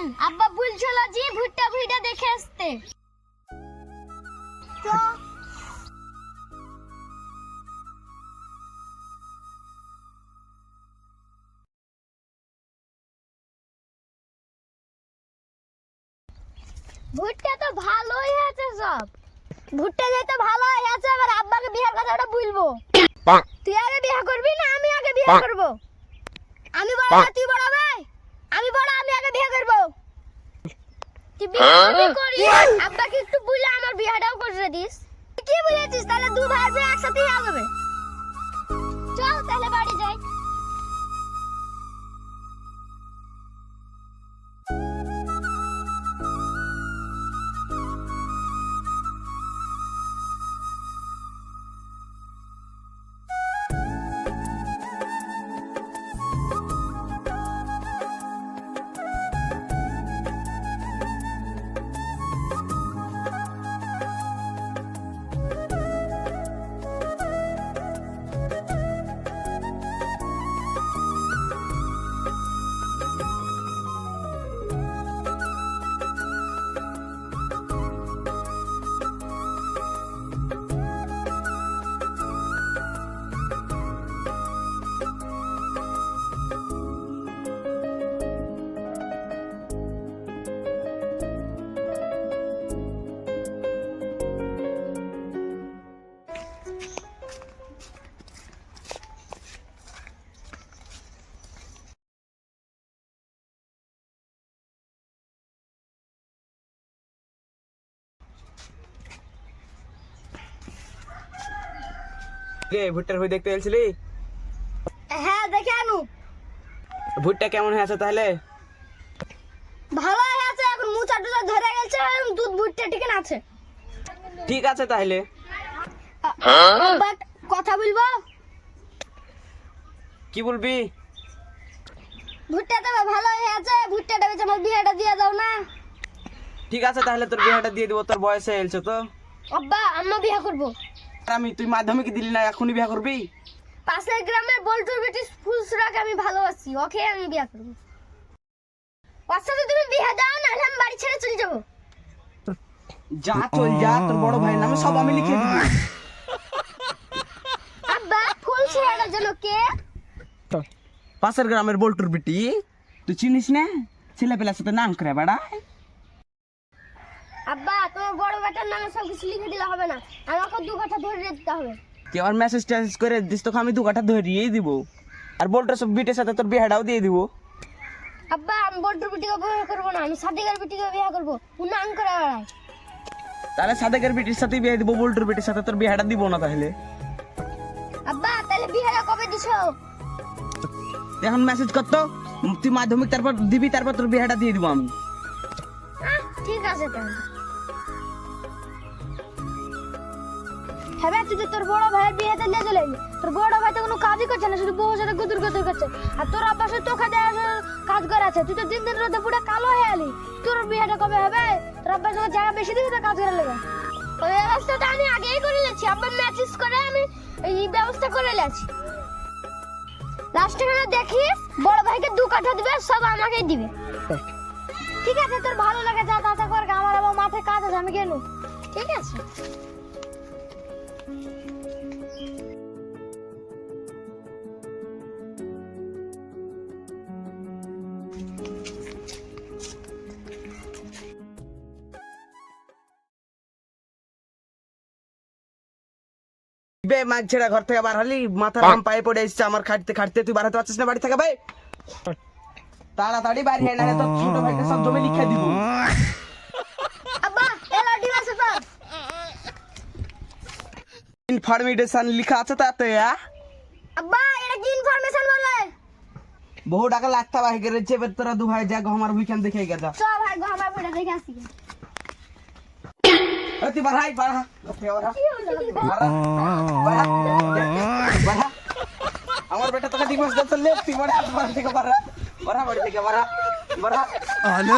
দিন আব্বা বলছিল যে ভুট্টা ভুইটা দেখে আসতে। ভুট্টা তো ভালোই আছে সব। ভুট্টা যেহেতু ভালো আছে এবার আব্বাকে বিয়ের কথাটা বলব। তুই আগে বিয়ে করবি না আমি আগে বিয়ে করব? আমি বড় না তুই বড় আগে বিয়ে করব। তুই বিয়ে করবি করি আব্বাকে একটু বলে আমার বিয়েটাও করে দিস। কি বলেছিস তাহলে দু ভাই একসাথে হবে। চল তাহলে বাড়ি যাই। রে ভুট্টার হয়ে দেখতে গেছিলি হ্যাঁ দেখে আনু। ভুট্টা কেমন হয়ে আছে তাহলে? ভালো আছে এখন মুচা টুচা ধরে গেছে দুধ ভুট্টা ঠিক আছে। ঠিক আছে তাহলে। কথা বলব? কি বলবি? ভুট্টা তো ভালো হয়ে আছে ভুট্টাটা বেচে আমার বিয়েটা দিয়ে দাও না। ঠিক আছে তাহলে তোর বিয়েটা দিয়ে দিব তোর বয়সে এলছে তো। আব্বা আম্মা বিয়ে করব। আমি তুই মাধ্যমিক দিলি না এখনই বিয়ে করবি? পাশের গ্রামের বল্টুর বেটি ফুলসুরাকে আমি ভালোবাসি ওকে আমি বিয়ে করব। ওর সাথে তুমি বিয়ে দাও না আমি বাড়ি ছেড়ে চলে যাব। যা চল যা তোর বড় ভাইয়ের নামে সব আমি লিখে দিব। আব্বা জন্য কে? পাশের গ্রামের বল্টুর বেটি তুই চিনিস না? ছেলে পেলার সাথে নাম করে বেড়া আব্বা তোমার বড় বেটার নামে সব কিছু লিখে দিলে হবে না। আমাকে দু কথা ধরে দিতে হবে। তুই আমার মেসেজ টেসেজ করে দিস তোকে আমি দু কাঠা ধরিয়েই দিব। আর বল্টুর সব বিটের সাথে তোর বিয়েটাও দিয়ে দিব। আব্বা আমি বল্টুর বেটিকে বিয়ে করব না আমি সাদিকার বেটিকে বিয়ে করব। উন্নয়ন করে বেড়ায়। তাহলে সাদেকের বিটির সাথে বিয়ে দিব বল্টুর বিটির সাথে তোর বিয়েটা দিব না তাহলে। আব্বা তাহলে বিয়েটা কবে দিছো? এখন মেসেজ করতো তুই মাধ্যমিক তারপর দিবি তারপর তোর বিয়েটা দিয়ে দিব আমি। ঠিক আছে তাহলে। হ্যাঁ তুই তোর বড় ভাইয়ের বিয়েতে নিয়ে চলে তোর বড় ভাই তো কোনো কাজই করছে না, শুধু বউ সাথে গুদুর গুদুর করছে। আর তোর শুধু তোকে দেওয়া কাজ করে আছে। তুই তো দিন দিন রোদে পুরো কালো হয়ে এলি। তোর বিয়েটা কবে হবে? তোর সঙ্গে জায়গা বেশি দিবি, তো কাজ করে লেগে ওই ব্যবস্থাটা আমি আগেই করে নিয়েছি। আব্বার ম্যাচেস করে আমি এই ব্যবস্থা করে নিয়েছি। লাস্টে গেলে দেখিস, বড় ভাইকে দু কাঠা দিবে, সব আমাকেই দিবে। ঠিক আছে, তোর ভালো লাগে, যা তা তা কর, আমার আবার মাথায় কাজ আছে, আমি গেলু ঠিক আছে। বে মাছ ছেড়া ঘর থেকে বার হলি মাথার ঘাম পায়ে পড়ে এসছে আমার খাটতে খাটতে। তুই বাড়াতে পারছিস না বাড়ি থেকে ভাই? তাড়াতাড়ি বাড়ি না তোর ছোট ভাইকে সব জমি লিখে দিব। ইনফরমেশন লেখা আছে তাতে আব্বা এটা কি ইনফরমেশন বলে বহু টাকা লাগতা ভাই গেরে যে তোরা দু ভাই যা গহমার ভুইখান দেখে গে যা চল ভাই গহমার ভুইটা দেখে আসি অতি বাড়াই বাড়া বাড়া আমার বেটা তোকে দিবস দে চলে তুই বাড়া বাড়া থেকে বাড়া বাড়া বাড়া থেকে বাড়া বাড়া আলে